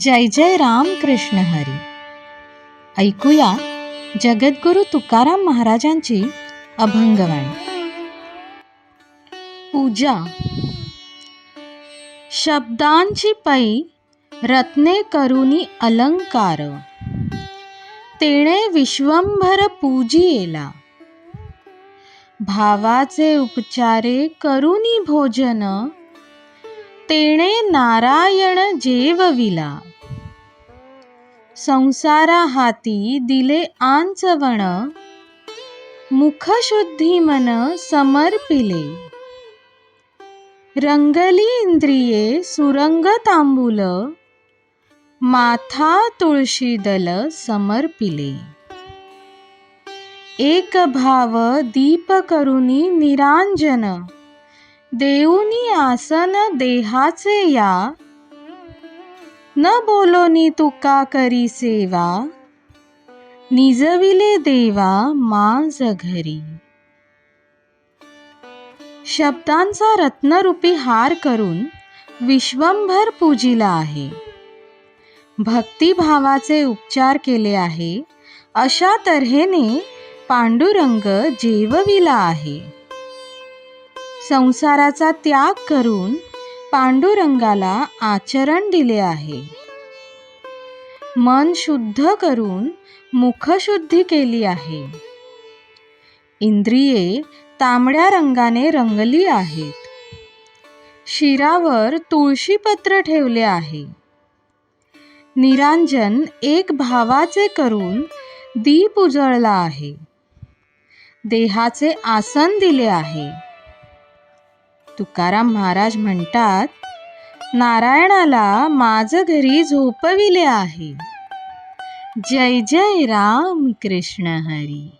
जय जय राम कृष्ण हरी. ऐकूया जगद्गुरु तुकाराम महाराजांची अभंगवाणी. पूजा. शब्दांची पै रत्ने करुनी अलंकार. तेणे विश्वंभर पूजियेला भावाचे उपचारे करुनी भोजन. तेणे नारायण जेवविला. संसारा हाती दिले आंचवण मुखशुद्धी मन समर्पिले. रंगली इंद्रिये सुरंग तांबूल माथा तुळशी दल समर्पिले. एक भाव दीप करुनी निरांजन देऊनी आसन देहाचे या. न बोलोनी तुका करी सेवा. निजविले देवा माज घरी. शब्दांचा रत्नरूपी हार करून विश्वंभर पूजिला आहे. भक्तिभावाचे उपचार केले आहे. अशा तऱ्हेने पांडुरंग जेवविला आहे. संसाराचा त्याग करून पांडुरंगाला आचरण दिले आहे. मन शुद्ध करून मुखशुद्धी केली आहे. इंद्रिये तांबड्या रंगाने रंगली आहेत. शिरावर तुळशीपत्र ठेवले आहे. निरांजन एक भावाचे करून दीप उजळला आहे. देहाचे आसन दिले आहे. तुकाराम महाराज म्हणतात नारायणाला माझ घरी झोपविले आहे. जय जय राम कृष्ण हरी.